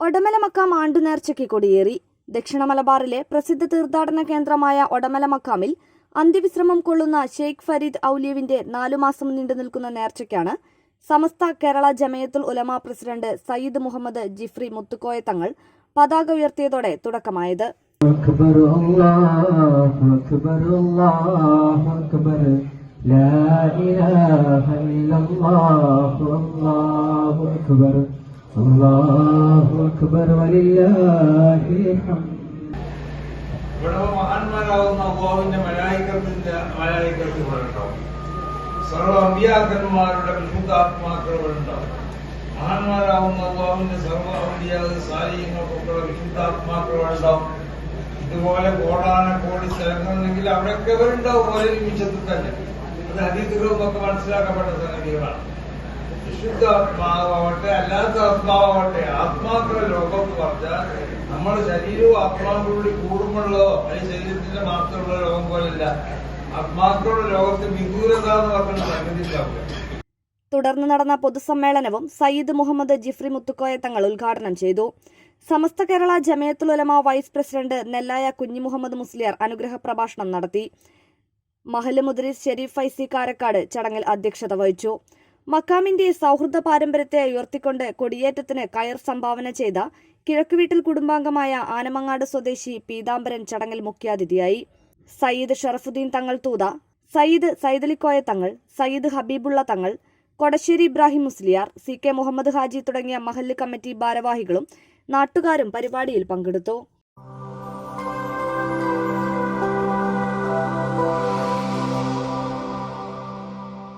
ഒടമല മക്കാം ആണ്ടുനേർച്ചയ്ക്ക് കൊടിയേറി ദക്ഷിണ മലബാറിലെ പ്രസിദ്ധ തീർത്ഥാടന കേന്ദ്രമായ ഒടമല മക്കാമിൽ അന്ത്യവിശ്രമം കൊള്ളുന്ന ഷെയ്ഖ് ഫരീദ് ഔലിയവിന്റെ നാലു മാസം നീണ്ടു നിൽക്കുന്ന നേർച്ചയ്ക്കാണ് സമസ്ത കേരള ജമയത്തുൽ ഉലമ പ്രസിഡന്റ് സയ്യിദ് മുഹമ്മദ് ജിഫ്രി മുത്തുക്കോയ തങ്ങൾ പതാക ഉയർത്തിയതോടെ തുടക്കമായത് أكبر الله أكبر الله أكبر لا إله إلا الله الله أكبر ഇവിടെ മഹാന്മാരാവുന്ന അള്ളാഹുവിന്റെ മലയാളിക്കത്തിന്റെ മലയാളിക്കത്ത് ഇവിടെ ഉണ്ടാവും സർവ അമ്പിയാക്കന്മാരുടെ വിശുദ്ധാത്മാക്കൾ ഇവിടെ ഉണ്ടാവും മഹാന്മാരാവുന്ന അള്ളാഹുവിന്റെ സർവ അമ്പിയാതെ സാരീയങ്ങൾക്കൊക്കെയുള്ള വിശുദ്ധാത്മാക്കൾ ഇവിടെ ഉണ്ടാവും ഇതുപോലെ കോടാനക്കോടി സ്ഥലങ്ങളുണ്ടെങ്കിൽ അവിടെയൊക്കെ ഇവരുണ്ടാവും. ഒരേ നിമിഷത്തിൽ തന്നെ. അത് ഹരിദ്രവും ഒക്കെ മനസ്സിലാക്കപ്പെട്ട സംഗതികളാണ്. വിശുദ്ധ ആത്മാവാവട്ടെ അല്ലാത്ത ആത്മാവട്ടെ ആത്മാത്ര ലോകം എന്ന് പറഞ്ഞാൽ നമ്മുടെ ശരീരവും ആത്മാവും കൂടി കൂടുമ്പോഴോ അല്ലെങ്കിൽ ശരീരത്തിന്റെ മാത്രമുള്ള ലോകം പോലല്ല ആത്മാക്കളുടെ ലോകത്തെ വിദൂരത എന്ന് പറഞ്ഞ സംഗതി തുടർന്ന് നടന്ന പൊതുസമ്മേളനവും സയ്യിദ് മുഹമ്മദ് ജിഫ്രി മുത്തുക്കോയ തങ്ങൾ ഉദ്ഘാടനം ചെയ്തു. സമസ്ത കേരള ജമയത്തുൽ ഉലമ വൈസ് പ്രസിഡന്റ് നെല്ലായ കുഞ്ഞി മുഹമ്മദ് മുസ്ലിയാർ അനുഗ്രഹ പ്രഭാഷണം നടത്തി. മഹൽ മുദ്രീസ് ഷെരീഫ് ഫൈസി കാരക്കാട് ചടങ്ങിൽ അധ്യക്ഷത വഹിച്ചു. മക്കാമിന്റെ സൗഹൃദ പാരമ്പര്യത്തെ ഉയർത്തിക്കൊണ്ട് കൊടിയേറ്റത്തിന് കയർ സംഭാവന ചെയ്ത കിഴക്കുവീട്ടിൽ കുടുംബാംഗമായ ആനമങ്ങാട് സ്വദേശി പീതാംബരൻ ചടങ്ങിൽ മുഖ്യാതിഥിയായി. സയ്യിദ് ഷറഫുദ്ദീൻ തങ്ങൾ തൂത സയ്യിദ് സൈദലിക്കോയ തങ്ങൾ സയ്യിദ് ഹബീബുള്ള തങ്ങൾ കൊടശ്ശേരി ഇബ്രാഹിം മുസ്ലിയാർ സി കെ മുഹമ്മദ് ഹാജി തുടങ്ങിയ മഹല്ല് കമ്മിറ്റി ഭാരവാഹികളും നാട്ടുകാരും പരിപാടിയിൽ പങ്കെടുത്തു.